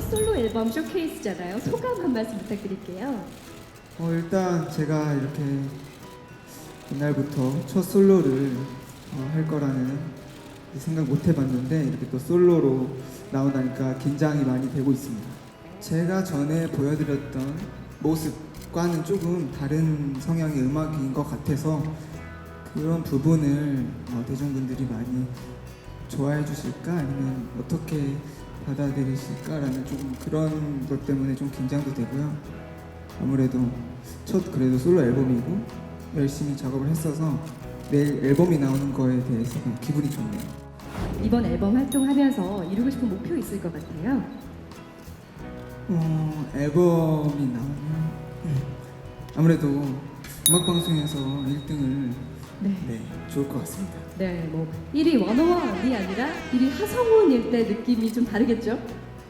첫 솔로 앨범 쇼케이스잖아요. 소감 한 말씀 부탁드릴게요. 어, 일단 제가 이렇게 옛날부터 첫 솔로를 어, 할 거라는 생각 못 해봤는데 이렇게 또 솔로로 나온다니까 긴장이 많이 되고 있습니다. 제가 전에 보여드렸던 모습과는 조금 다른 성향의 음악인 것 같아서 그런 부분을 어, 대중분들이 많이 좋아해 주실까 아니면 어떻게 받아들이실까라는 조금 그런 것 때문에 좀 긴장도 되고요. 아무래도 첫 그래도 솔로 앨범이고 열심히 작업을 했어서 내일 앨범이 나오는 거에 대해서 기분이 좋네요. 이번 앨범 활동하면서 이루고 싶은 목표 있을 것 같아요. 어, 앨범이 나오면 음, 아무래도 음악 방송에서 1등을 네. 네 좋을 것 같습니다. 네, 뭐 1위 원어원이 아니라 1위 하성운일 때 느낌이 좀 다르겠죠?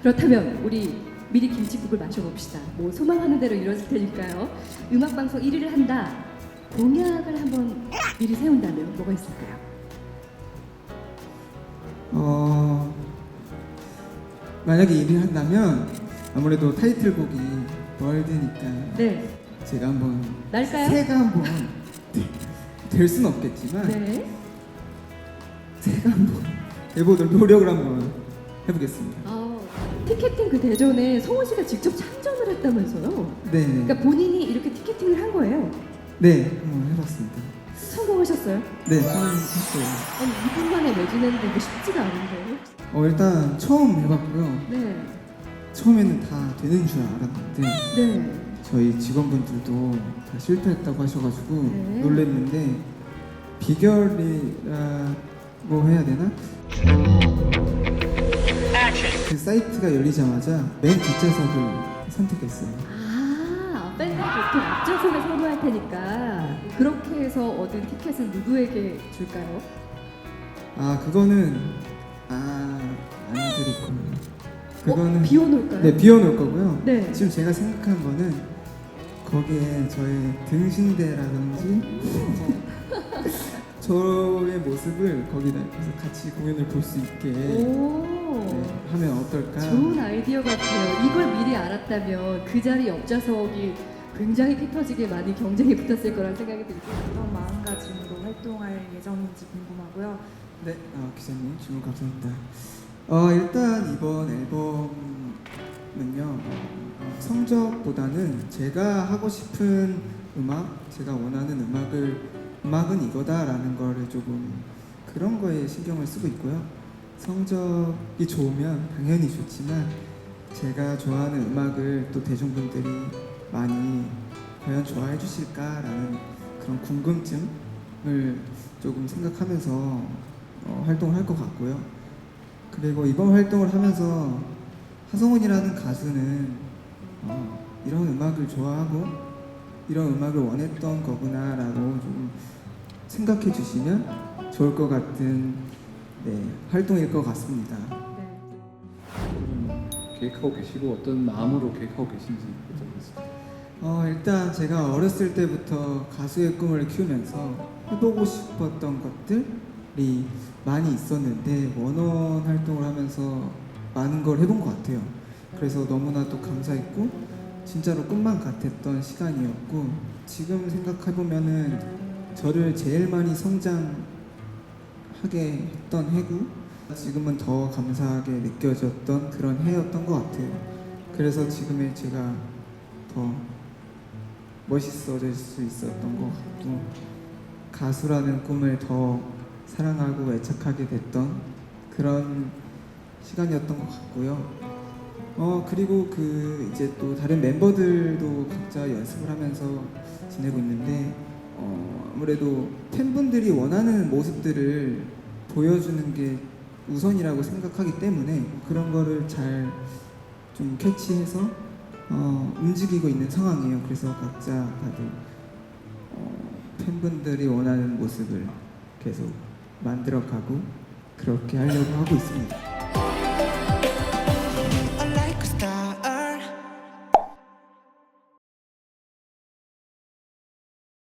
그렇다면 우리 미리 김치국을 마셔봅시다. 뭐 소망하는 대로 이루어질 테니까요. 음악 방송 1위를 한다. 공약을 한번 미리 세운다면 뭐가 있을까요? 어 만약에 1위 한다면 아무래도 타이틀곡이 월드니까 네, 제가 한번 날까요? 새가 한번 네, 될 수는 없겠지만 네. 제가 한번 해보도록 노력을 한번 해보겠습니다. 아, 티켓팅 그 대전에 성훈 씨가 직접 참전을 했다면서요? 네, 그러니까 본인이 이렇게 티켓팅을 한 거예요. 네, 한번 해봤습니다. 성공하셨어요? 네, 처음 했어요. 아니 2분 만에 매진했는데 이거 쉽지가 않은데. 어, 일단 처음 해봤고요. 네, 처음에는 다 되는 줄 알았는데 네. 저희 직원분들도 다 실패했다고 하셔가지고 네. 놀랬는데 비결이라고 해야 되나? 그 사이트가 열리자마자 맨 뒷좌석을 선택했어요. 아, 앞좌석을 선호할 테니까 그렇게 해서 얻은 티켓은 누구에게 줄까요? 아 그거는 아안 드릴 거예요. 그거는 어, 비워놓을까요? 네 비워놓을 거고요. 네. 지금 제가 생각한 거는 거기에 저의 등신대라든지 저의 모습을 거기다 그래서 같이 공연을 볼 수 있게 오, 네, 하면 어떨까? 좋은 아이디어 같아요. 이걸 미리 알았다면 그 자리 옆좌석이 굉장히 피 터지게 많이 경쟁이 붙었을 거란 생각이 들고. 어떤 마음가짐으로 활동할 예정인지 궁금하고요. 네, 어, 기자님 질문 감사합니다. 어, 일단 이번 앨범 어, 성적보다는 제가 하고 싶은 음악, 제가 원하는 음악을 음악은 이거다라는 거를 조금 그런 거에 신경을 쓰고 있고요. 성적이 좋으면 당연히 좋지만 제가 좋아하는 음악을 또 대중분들이 많이 과연 좋아해 주실까라는 그런 궁금증을 조금 생각하면서 어, 활동을 할 것 같고요. 그리고 이번 활동을 하면서 하성운이라는 가수는 어, 이런 음악을 좋아하고 이런 음악을 원했던 거구나라고 좀 생각해 주시면 좋을 것 같은 네, 활동일 것 같습니다. 네. 계획하고 계시고 어떤 마음으로 계획하고 계신지 여쭤보겠습니다. 어, 일단 제가 어렸을 때부터 가수의 꿈을 키우면서 해보고 싶었던 것들이 많이 있었는데 원원 활동을 하면서 많은 걸 해본 것 같아요. 그래서 너무나도 감사했고 진짜로 꿈만 같았던 시간이었고 지금 생각해보면은 저를 제일 많이 성장하게 했던 해고 지금은 더 감사하게 느껴졌던 그런 해였던 것 같아요. 그래서 지금의 제가 더 멋있어질 수 있었던 것 같고 가수라는 꿈을 더 사랑하고 애착하게 됐던 그런 시간이었던 것 같고요. 어 그리고 그 이제 또 다른 멤버들도 각자 연습을 하면서 지내고 있는데 어 아무래도 팬분들이 원하는 모습들을 보여주는 게 우선이라고 생각하기 때문에 그런 거를 잘 좀 캐치해서 어, 움직이고 있는 상황이에요. 그래서 각자 다들 어, 팬분들이 원하는 모습을 계속 만들어가고 그렇게 하려고 하고 있습니다.